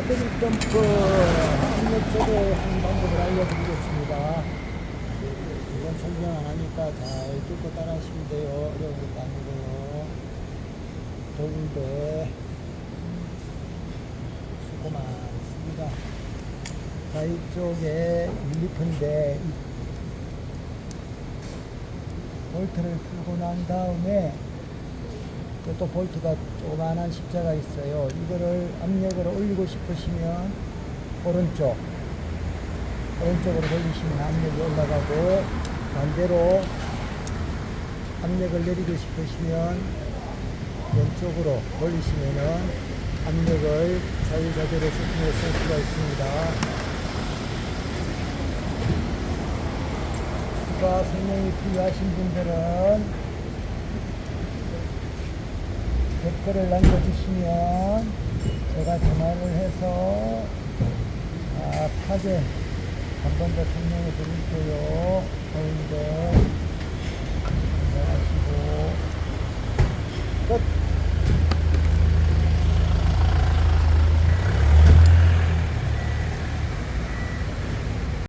배터리 덤프 압력 제거하는 방법을 알려드리겠습니다. 이건 설명 안 하니까 잘 듣고 따라 하시면 돼요. 어려운 것도 아니고요. 더운데 수고 많습니다. 자, 이쪽에 밀리프인데 이 볼트를 풀고 난 다음에 또또 볼트가 조그만한 십자가 있어요. 이거를 압력을 올리고 싶으시면 오른쪽 오른쪽으로 돌리시면 압력이 올라가고 반대로 압력을 내리고 싶으시면 왼쪽으로 돌리시면은 압력을 자유자재로 세팅해 쓸 수가 있습니다. 추가 설명이 필요하신 분들은 댓글을 남겨주시면 제가 전화를 해서 아, 파제 한번 더 설명해 드릴게요. 더운데 안녕하시고 끝.